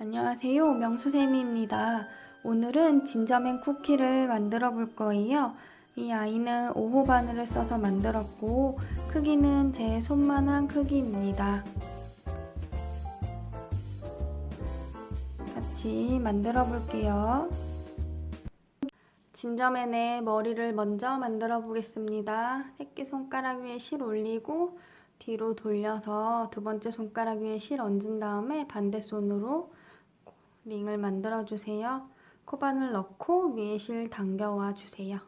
안녕하세요. 명수쌤입니다. 오늘은 진저맨 쿠키를 만들어 볼 거예요. 이 아이는 5호 바늘을 써서 만들었고, 크기는 제 손만한 크기입니다. 같이 만들어 볼게요. 진저맨의 머리를 먼저 만들어 보겠습니다. 새끼손가락 위에 실 올리고, 뒤로 돌려서 두 번째 손가락 위에 실 얹은 다음에 반대 손으로 링을 만들어 주세요. 코바늘 넣고 위에 실 당겨와 주세요.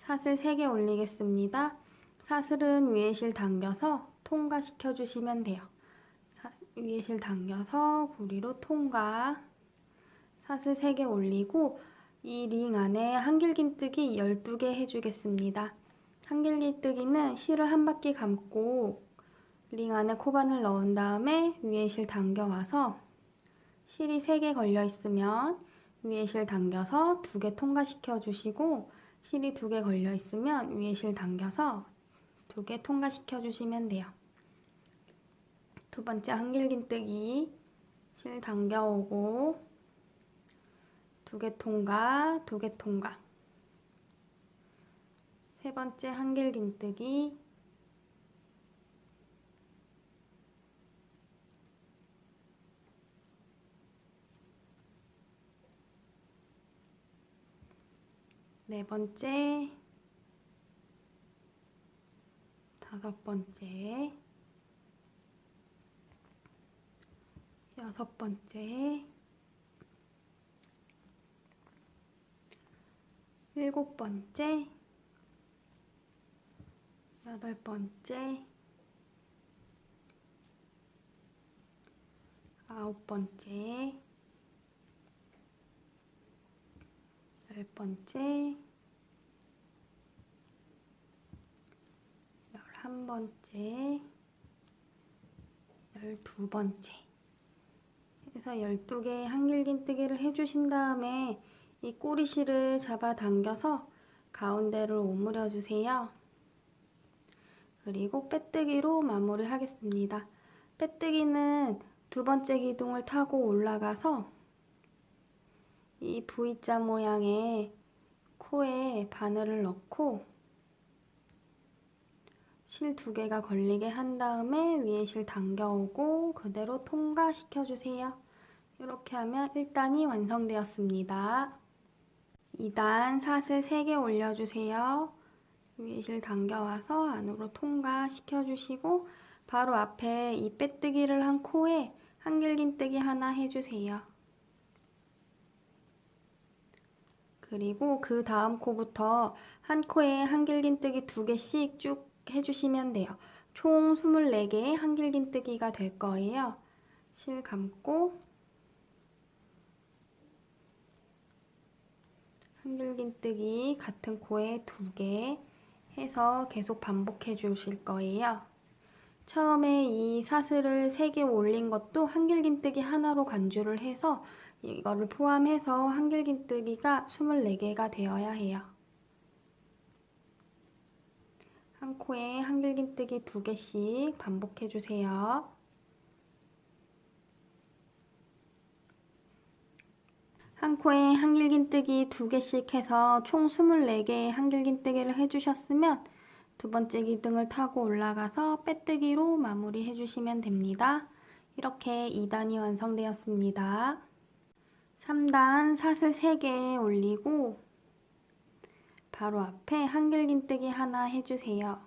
사슬 3개 올리겠습니다. 사슬은 위에 실 당겨서 통과시켜 주시면 돼요. 사, 위에 실 당겨서 부리로 통과. 사슬 3개 올리고 이 링 안에 한길긴뜨기 12개 해주겠습니다. 한길긴뜨기는 실을 한 바퀴 감고 링 안에 코바늘 넣은 다음에 위에 실 당겨와서 실이 3개 걸려 있으면 위에 실 당겨서 2개 통과시켜 주시고 실이 2개 걸려 있으면 위에 실 당겨서 2개 통과시켜 주시면 돼요. 두 번째 한길긴뜨기. 실 당겨오고 2개 통과, 2개 통과. 세 번째 한길긴뜨기 네 번째, 다섯 번째, 여섯 번째, 일곱 번째, 여덟 번째, 아홉 번째, 열 번째, 열한 번째, 열두 번째. 해서 12개의 한길긴 뜨기를 해주신 다음에 이 꼬리실을 잡아 당겨서 가운데를 오므려 주세요. 그리고 빼뜨기로 마무리 하겠습니다. 빼뜨기는 두 번째 기둥을 타고 올라가서 이 V자 모양의 코에 바늘을 넣고 실 두 개가 걸리게 한 다음에 위에 실 당겨오고 그대로 통과시켜 주세요. 이렇게 하면 1단이 완성되었습니다. 2단 사슬 3개 올려주세요. 위에 실 당겨와서 안으로 통과시켜 주시고 바로 앞에 이 빼뜨기를 한 코에 한길긴뜨기 하나 해주세요. 그리고 그 다음 코부터 한 코에 한길긴뜨기 두 개씩 쭉 해주시면 돼요. 총 24개의 한길긴뜨기가 될 거예요. 실 감고 한길긴뜨기 같은 코에 두 개 해서 계속 반복해 주실 거예요. 처음에 이 사슬을 3개 올린 것도 한길긴뜨기 하나로 간주를 해서 이거를 포함해서 한길긴뜨기가 24개가 되어야 해요. 한 코에 한길긴뜨기 두 개씩 반복해 주세요. 한 코에 한길긴뜨기 두 개씩 해서 총 24개의 한길긴뜨기를 해주셨으면 두 번째 기둥을 타고 올라가서 빼뜨기로 마무리 해주시면 됩니다. 이렇게 2단이 완성되었습니다. 3단 사슬 3개 올리고 바로 앞에 한길긴뜨기 하나 해주세요.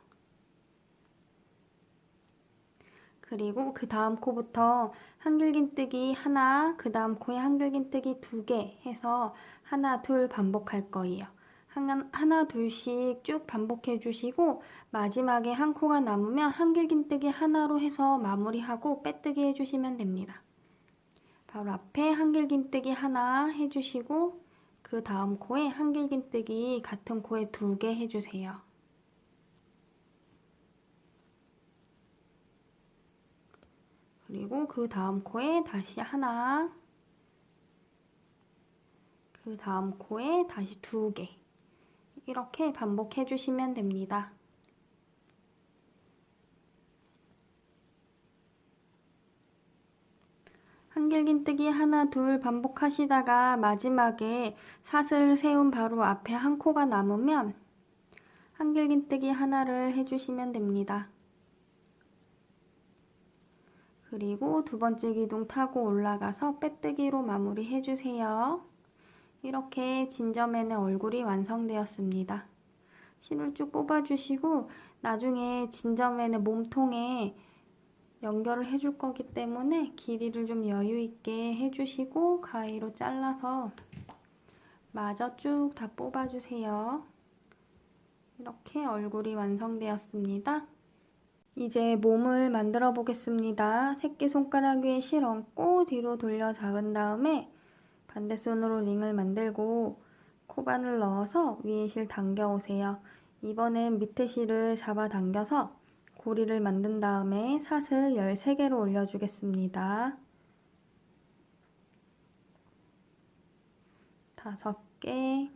그리고 그 다음 코부터 한길긴뜨기 하나, 그 다음 코에 한길긴뜨기 두 개 해서 하나, 둘 반복할 거예요. 하나, 하나 둘씩 쭉 반복해 주시고 마지막에 한 코가 남으면 한길긴뜨기 하나로 해서 마무리하고 빼뜨기 해주시면 됩니다. 바로 앞에 한길긴뜨기 하나 해주시고 그 다음 코에 한길긴뜨기 같은 코에 두 개 해주세요. 그리고 그 다음 코에 다시 하나 그 다음 코에 다시 두 개 이렇게 반복해 주시면 됩니다. 길긴뜨기 하나 둘 반복하시다가 마지막에 사슬 세운 바로 앞에 한 코가 남으면 한길긴뜨기 하나를 해주시면 됩니다. 그리고 두 번째 기둥 타고 올라가서 빼뜨기로 마무리 해주세요. 이렇게 진저맨의 얼굴이 완성되었습니다. 실을 쭉 뽑아주시고 나중에 진저맨의 몸통에 연결을 해줄 거기 때문에 길이를 좀 여유 있게 해주시고 가위로 잘라서 마저 쭉 다 뽑아주세요. 이렇게 얼굴이 완성되었습니다. 이제 몸을 만들어 보겠습니다. 새끼손가락 위에 실 얹고 뒤로 돌려 잡은 다음에 반대손으로 링을 만들고 코바늘 넣어서 위에 실 당겨 오세요. 이번엔 밑에 실을 잡아 당겨서 고리를 만든 다음에 사슬 13개로 올려주겠습니다. 다섯 개,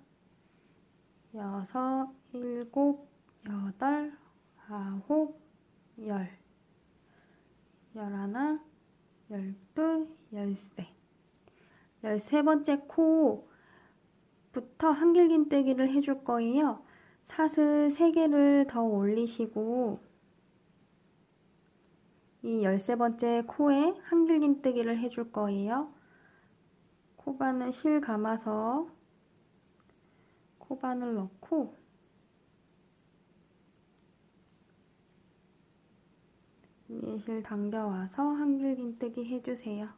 여섯, 일곱, 여덟, 아홉, 열, 열하나, 열둘, 열세. 열세 번째 코부터 한길긴 뜨기를 해줄 거예요. 사슬 3개를 더 올리시고 이 열세 번째 코에 한길긴뜨기를 해줄 거예요. 코바늘 실 감아서 코바늘 넣고 위에 실 당겨와서 한길긴뜨기 해주세요.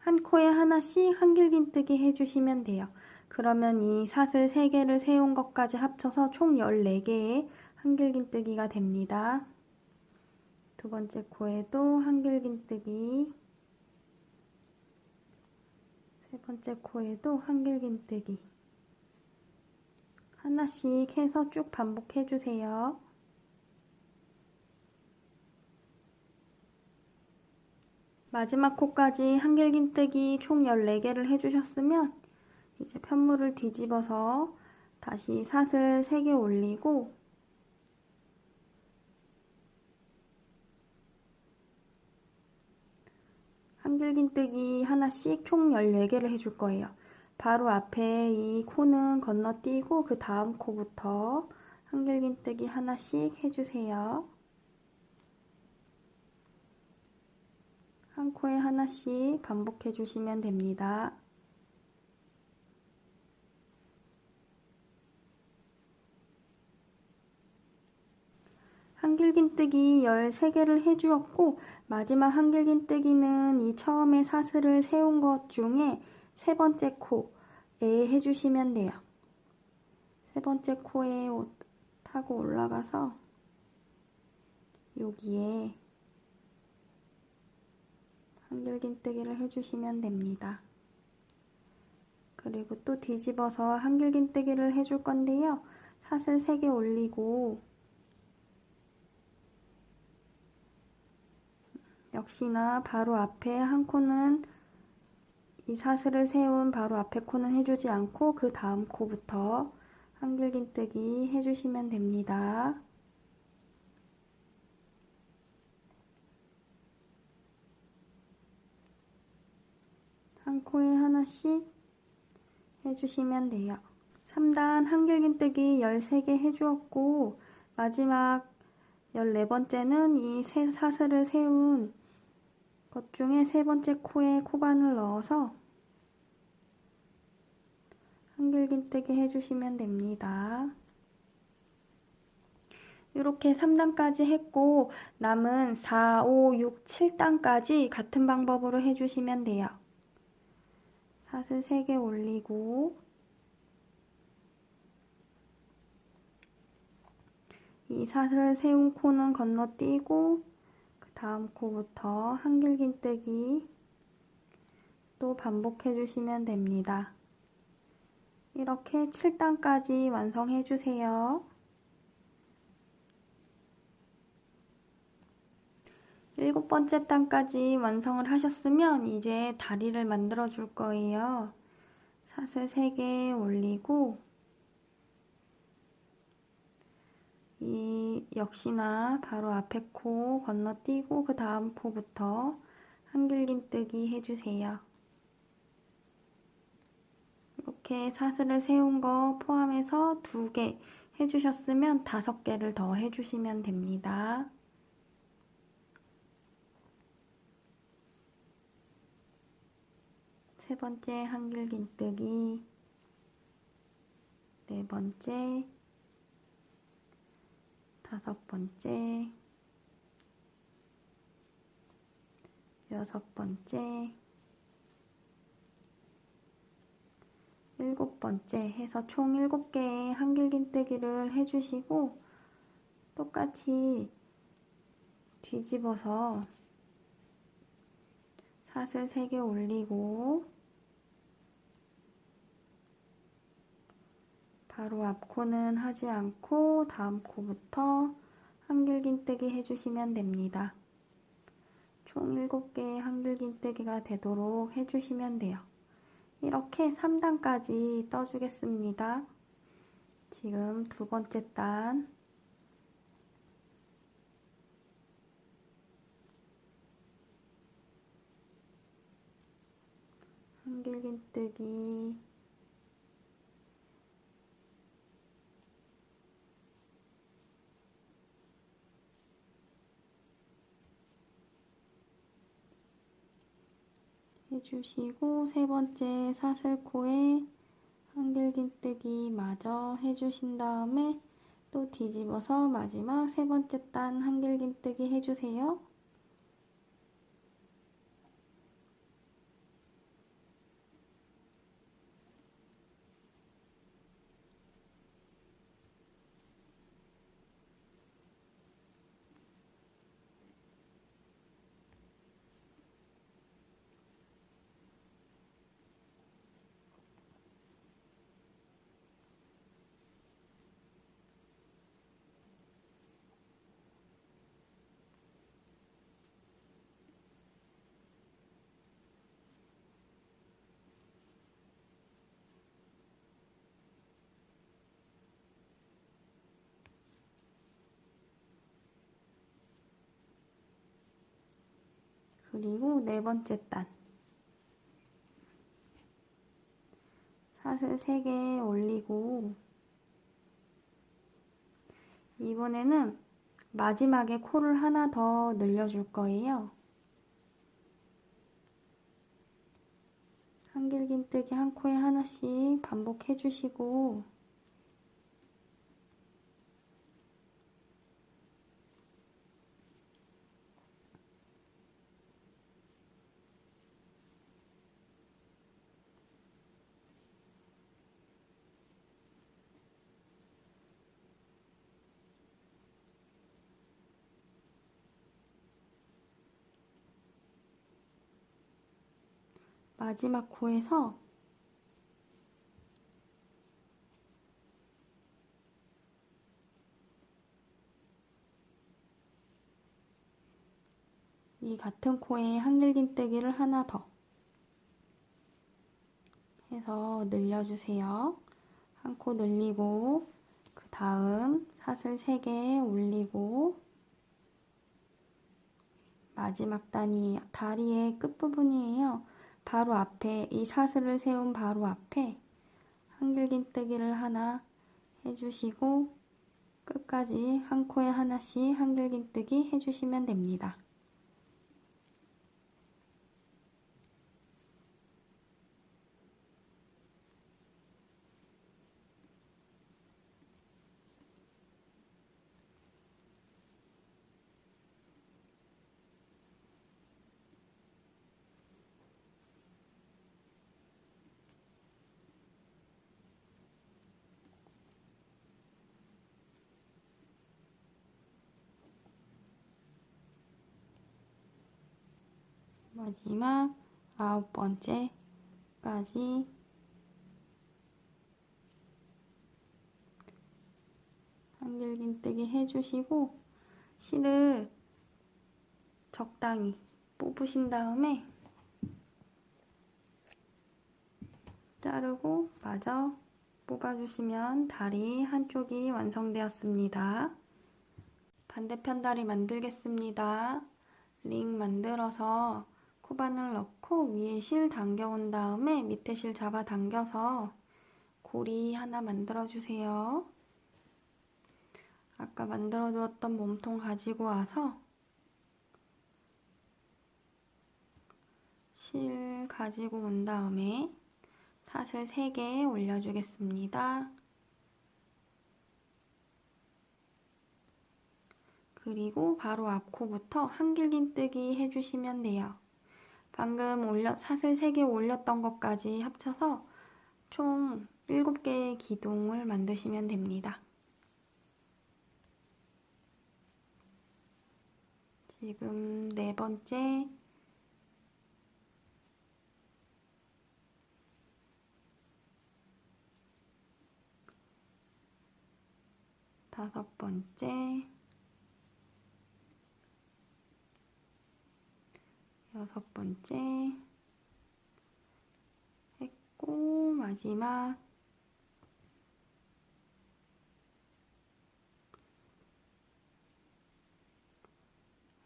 한 코에 하나씩 한길긴뜨기 해주시면 돼요. 그러면 이 사슬 3개를 세운 것까지 합쳐서 총 14개의 한길긴뜨기가 됩니다. 두 번째 코에도 한길긴뜨기 세 번째 코에도 한길긴뜨기 하나씩 해서 쭉 반복해 주세요. 마지막 코까지 한길긴뜨기 총 14개를 해주셨으면 이제 편물을 뒤집어서 다시 사슬 3개 올리고 한길긴뜨기 하나씩 총 14개를 해줄 거예요. 바로 앞에 이 코는 건너뛰고 그 다음 코부터 한길긴뜨기 하나씩 해주세요. 한 코에 하나씩 반복해 주시면 됩니다. 한길긴뜨기 13개를 해주었고 마지막 한길긴뜨기는 이 처음에 사슬을 세운 것 중에 세 번째 코에 해주시면 돼요. 세 번째 코에 타고 올라가서 여기에 한길긴뜨기를 해주시면 됩니다. 그리고 또 뒤집어서 한길긴뜨기를 해줄 건데요. 사슬 3개 올리고 역시나 바로 앞에 한 코는 이 사슬을 세운 바로 앞에 코는 해주지 않고 그 다음 코부터 한길긴뜨기 해주시면 됩니다. 한 코에 하나씩 해주시면 돼요. 3단 한길긴뜨기 13개 해주었고 마지막 14번째는 이 세 사슬을 세운 것 중에 세 번째 코에 코반을 넣어서 한길긴뜨기 해주시면 됩니다. 이렇게 3단까지 했고 남은 4, 5, 6, 7단까지 같은 방법으로 해주시면 돼요. 사슬 3개 올리고 이 사슬을 세운 코는 건너뛰고 그 다음 코부터 한길긴뜨기 또 반복해 주시면 됩니다. 이렇게 7단까지 완성해 주세요. 일곱 번째 단까지 완성을 하셨으면 이제 다리를 만들어 줄 거예요. 사슬 3개 올리고 이 역시나 바로 앞에 코 건너뛰고 그 다음 코부터 한길긴뜨기 해주세요. 이렇게 사슬을 세운 거 포함해서 두 개 해주셨으면 다섯 개를 더 해주시면 됩니다. 세 번째 한길긴뜨기 네 번째 다섯 번째. 여섯 번째. 일곱 번째 해서 총 일곱 개의 한길긴뜨기를 해주시고 똑같이 뒤집어서 사슬 3개 올리고 바로 앞 코는 하지 않고 다음 코부터 한길긴뜨기 해주시면 됩니다. 총 7개의 한길긴뜨기가 되도록 해주시면 돼요. 이렇게 3단까지 떠주겠습니다. 지금 두 번째 단 한길긴뜨기 해주시고 세 번째 사슬코에 한길긴뜨기 마저 해주신 다음에 또 뒤집어서 마지막 세 번째 단 한길긴뜨기 해주세요. 그리고 네 번째 단 사슬 3개 올리고 이번에는 마지막에 코를 하나 더 늘려줄 거예요. 한길긴뜨기 한 코에 하나씩 반복해 주시고 마지막 코에서 이 같은 코에 한길긴뜨기를 하나 더 해서 늘려주세요. 한 코 늘리고 그 다음 사슬 3개 올리고 마지막 단이 다리의 끝부분이에요. 바로 앞에 이 사슬을 세운 바로 앞에 한길긴뜨기를 하나 해주시고 끝까지 한 코에 하나씩 한길긴뜨기 해주시면 됩니다. 마지막 아홉 번째까지 한길긴뜨기 해주시고 실을 적당히 뽑으신 다음에 자르고 마저 뽑아주시면 다리 한쪽이 완성되었습니다. 반대편 다리 만들겠습니다. 링 만들어서 코바늘 넣고 위에 실 당겨온 다음에 밑에 실 잡아 당겨서 고리 하나 만들어 주세요. 아까 만들어 두었던 몸통 가지고 와서 실 가지고 온 다음에 사슬 3개 올려주겠습니다. 그리고 바로 앞코부터 한길긴뜨기 해주시면 돼요. 방금 올려, 사슬 3개 올렸던 것까지 합쳐서 총 7개의 기둥을 만드시면 됩니다. 지금 네 번째 다섯 번째 여섯 번째. 했고 마지막.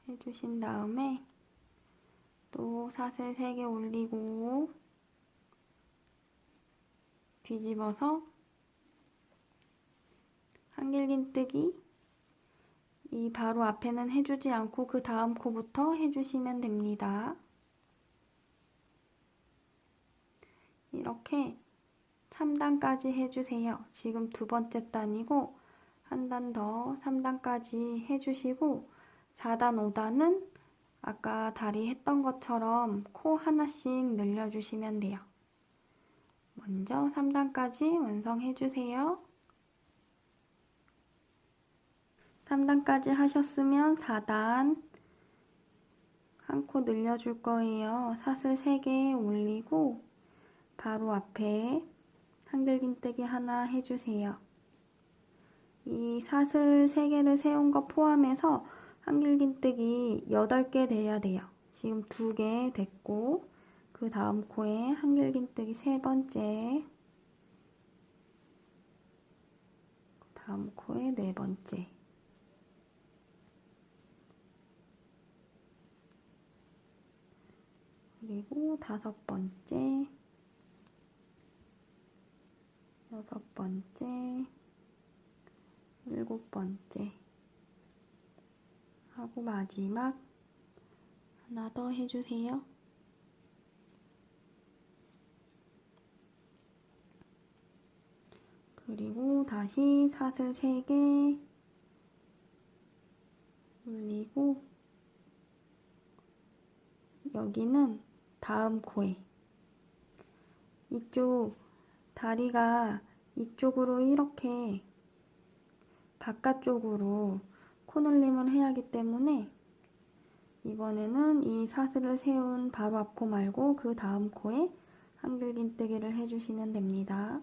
해주신 다음에 또 사슬 3개 올리고 뒤집어서 한길긴뜨기 이 바로 앞에는 해주지 않고 그 다음 코부터 해주시면 됩니다. 이렇게 3단까지 해주세요. 지금 두 번째 단이고 한 단 더 3단까지 해주시고 4단, 5단은 아까 다리 했던 것처럼 코 하나씩 늘려주시면 돼요. 먼저 3단까지 완성해주세요. 3단까지 하셨으면 4단 한 코 늘려줄 거예요. 사슬 3개 올리고 바로 앞에 한글긴뜨기 하나 해주세요. 이 사슬 3개를 세운 거 포함해서 한길긴뜨기 8개 돼야 돼요. 지금 2개 됐고 그 다음 코에 한길긴뜨기 세 번째 다음 코에 네 번째 그리고 다섯 번째 여섯 번째 일곱 번째 하고 마지막 하나 더 해주세요. 그리고 다시 사슬 3개 올리고 여기는 다음 코에 이쪽 다리가 이쪽으로 이렇게 바깥쪽으로 코늘림을 해야 하기 때문에 이번에는 이 사슬을 세운 바로 앞 코 말고 그 다음 코에 한글긴뜨기를 해주시면 됩니다.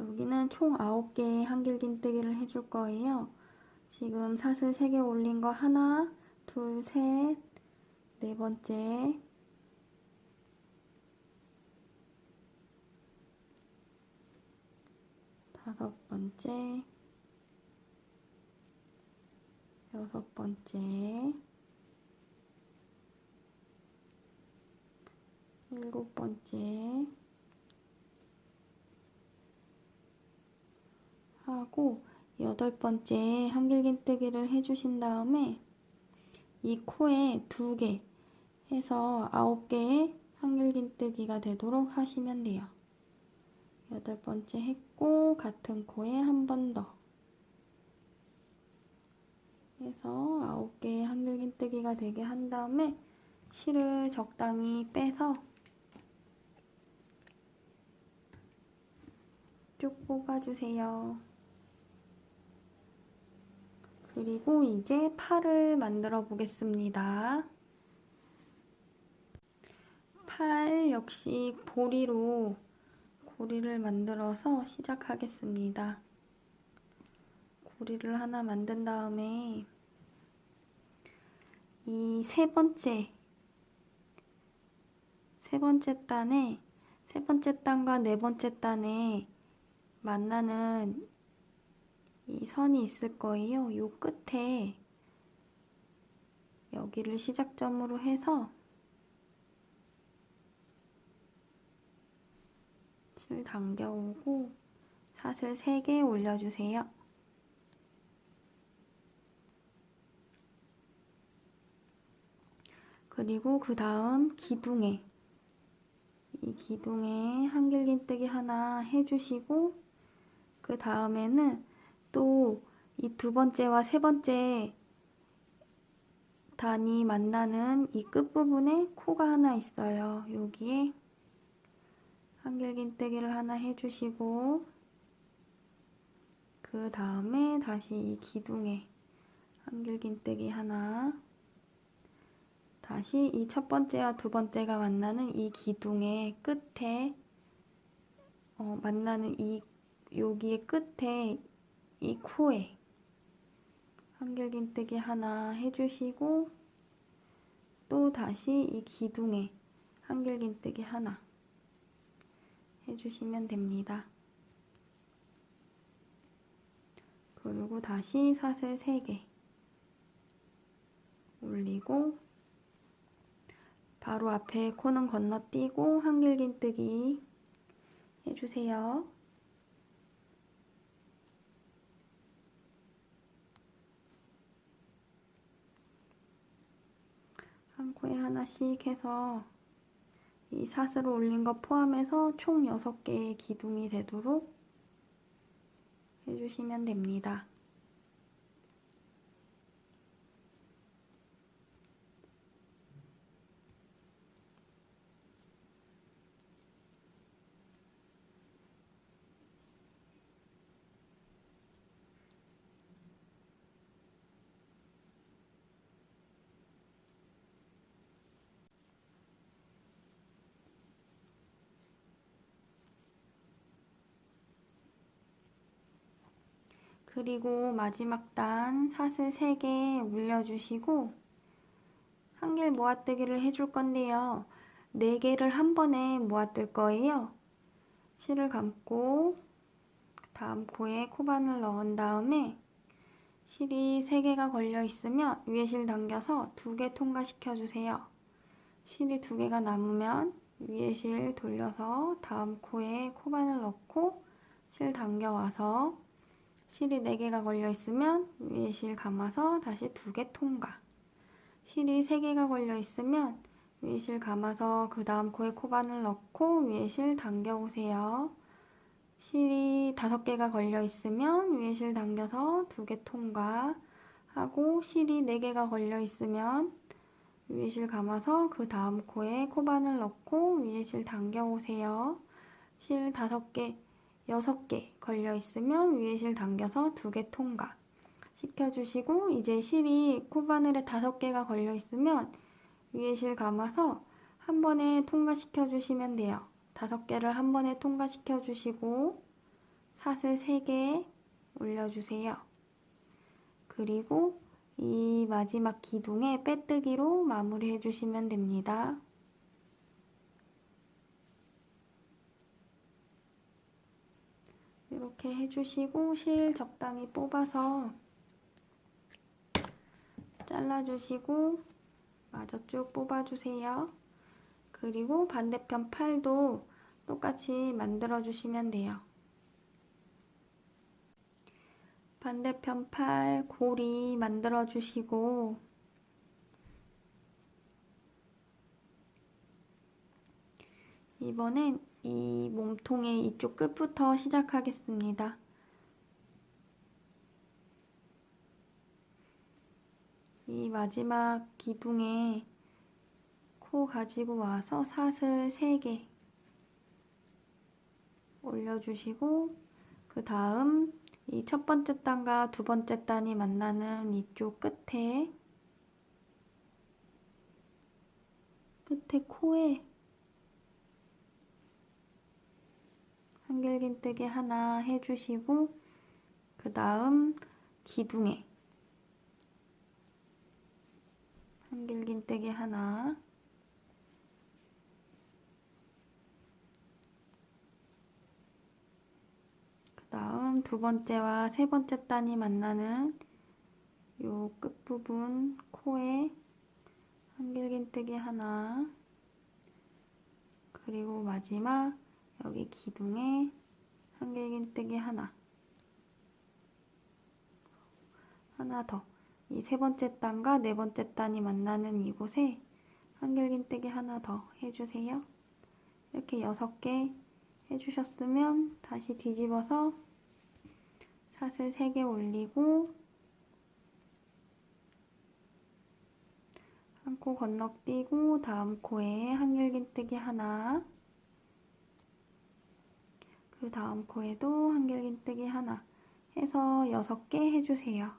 여기는 총 9개의 한길긴뜨기를 해줄 거예요. 지금 사슬 3개 올린 거 하나, 둘, 셋, 네 번째, 다섯 번째, 여섯 번째, 일곱 번째 하고 여덟 번째 한길긴뜨기를 해주신 다음에 이 코에 두 개 해서 아홉 개의 한길긴뜨기가 되도록 하시면 돼요. 여덟 번째 했고 같은 코에 한 번 더 해서 아홉 개의 한길긴뜨기가 되게 한 다음에 실을 적당히 빼서 쭉 뽑아주세요. 그리고 이제 팔을 만들어 보겠습니다. 팔 역시 보리로 고리를 만들어서 시작하겠습니다. 고리를 하나 만든 다음에 이 세 번째 세 번째 단에 세 번째 단과 네 번째 단에 만나는 이 선이 있을 거예요. 요 끝에 여기를 시작점으로 해서 실 당겨오고 사슬 3개 올려주세요. 그리고 그 다음 기둥에 이 기둥에 한길긴뜨기 하나 해주시고 그 다음에는 또 이 두 번째와 세 번째 단이 만나는 이 끝부분에 코가 하나 있어요. 여기에 한길긴뜨기를 하나 해주시고 그 다음에 다시 이 기둥에 한길긴뜨기 하나 다시 이 첫 번째와 두 번째가 만나는 이 기둥의 끝에 어, 만나는 이 여기의 끝에 이 코에 한길긴뜨기 하나 해주시고 또 다시 이 기둥에 한길긴뜨기 하나 해주시면 됩니다. 그리고 다시 사슬 3개 올리고 바로 앞에 코는 건너뛰고 한길긴뜨기 해주세요. 한 코에 하나씩 해서 이 사슬을 올린 거 포함해서 총 6개의 기둥이 되도록 해주시면 됩니다. 그리고 마지막 단 사슬 3개 올려주시고 한길 모아뜨기를 해줄 건데요. 4개를 한 번에 모아뜰 거예요. 실을 감고 다음 코에 코바늘 넣은 다음에 실이 3개가 걸려 있으면 위에 실 당겨서 2개 통과시켜 주세요. 실이 2개가 남으면 위에 실 돌려서 다음 코에 코바늘 넣고 실 당겨와서 실이 4개가 걸려 있으면 위에 실 감아서 다시 2개 통과. 실이 3개가 걸려 있으면 위에 실 감아서 그 다음 코에 코바늘 넣고 위에 실 당겨 오세요. 실이 5개가 걸려 있으면 위에 실 당겨서 2개 통과. 하고 실이 4개가 걸려 있으면 위에 실 감아서 그 다음 코에 코바늘 넣고 위에 실 당겨 오세요. 실 5개 6개 걸려 있으면 위에 실 당겨서 2개 통과 시켜주시고 이제 실이 코바늘에 5개가 걸려 있으면 위에 실 감아서 한 번에 통과시켜 주시면 돼요. 5개를 한 번에 통과시켜 주시고 사슬 3개 올려주세요. 그리고 이 마지막 기둥에 빼뜨기로 마무리해 주시면 됩니다. 이렇게 해주시고 실 적당히 뽑아서 잘라주시고 마저 쭉 뽑아주세요. 그리고 반대편 팔도 똑같이 만들어주시면 돼요. 반대편 팔 고리 만들어주시고 이번엔 이 몸통의 이쪽 끝부터 시작하겠습니다. 이 마지막 기둥에 코 가지고 와서 사슬 3개 올려주시고 그 다음 이 첫 번째 단과 두 번째 단이 만나는 이쪽 끝에 끝에 코에 한길긴뜨기 하나 해주시고 그 다음 기둥에 한길긴뜨기 하나 다음 두 번째와 세 번째 단이 만나는 요 끝부분 코에 한길긴뜨기 하나 그리고 마지막 여기 기둥에 한길긴뜨기 하나 하나 더. 이 세 번째 단과 네 번째 단이 만나는 이곳에 한길긴뜨기 하나 더 해주세요. 이렇게 여섯 개 해주셨으면 다시 뒤집어서 사슬 3개 올리고 한 코 건너뛰고 다음 코에 한길긴뜨기 하나 그 다음 코에도 한길긴뜨기 하나 해서 6개 해주세요.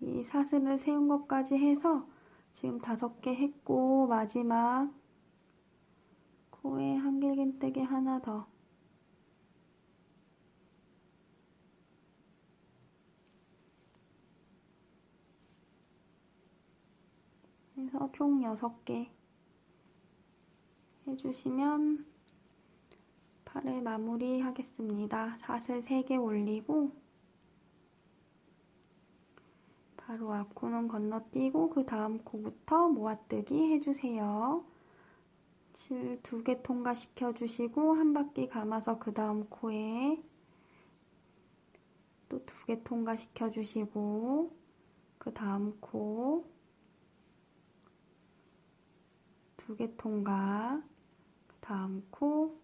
이 사슬을 세운 것까지 해서 지금 다섯 개 했고 마지막 코에 한길긴뜨기 하나 더 해서 총 여섯 개 해주시면 팔을 마무리 하겠습니다. 사슬 3개 올리고 바로 앞 코는 건너뛰고 그 다음 코부터 모아뜨기 해주세요. 실두개 통과시켜 주시고 한 바퀴 감아서 그 다음 코에 또두개 통과시켜 주시고 그 다음 코 두 개 통과 그 다음 코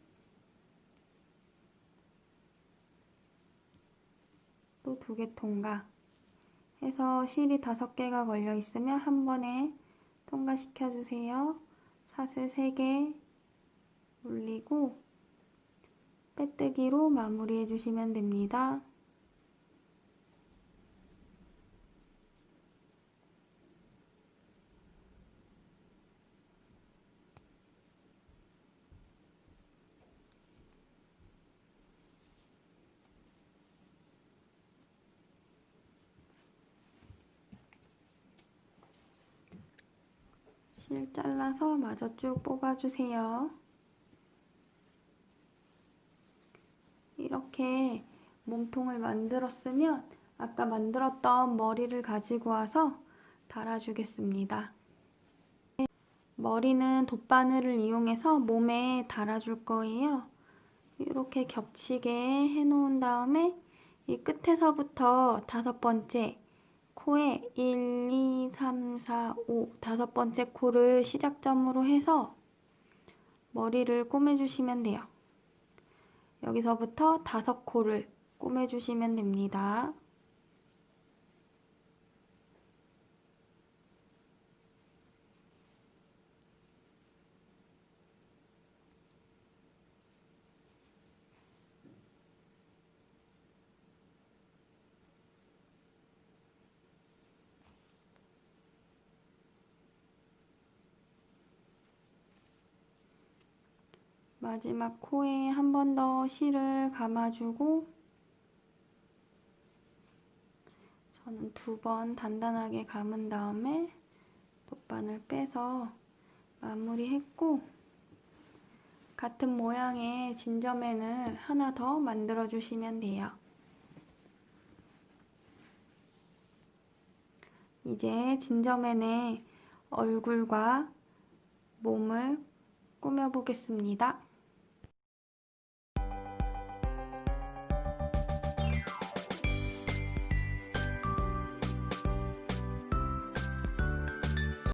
또 두 개 통과 해서 실이 다섯 개가 걸려 있으면 한 번에 통과시켜 주세요. 사슬 3개 올리고 빼뜨기로 마무리해 주시면 됩니다. 실 잘라서 마저 쭉 뽑아주세요. 이렇게 몸통을 만들었으면 아까 만들었던 머리를 가지고 와서 달아주겠습니다. 머리는 돗바늘을 이용해서 몸에 달아줄 거예요. 이렇게 겹치게 해놓은 다음에 이 끝에서부터 다섯 번째 코에 1, 2, 3, 4, 5 다섯 번째 코를 시작점으로 해서 머리를 꼬매주시면 돼요. 여기서부터 다섯 코를 꼬매주시면 됩니다. 마지막 코에 한 번 더 실을 감아주고 저는 두 번 단단하게 감은 다음에 돗바늘 빼서 마무리했고 같은 모양의 진저맨을 하나 더 만들어 주시면 돼요. 이제 진저맨의 얼굴과 몸을 꾸며보겠습니다.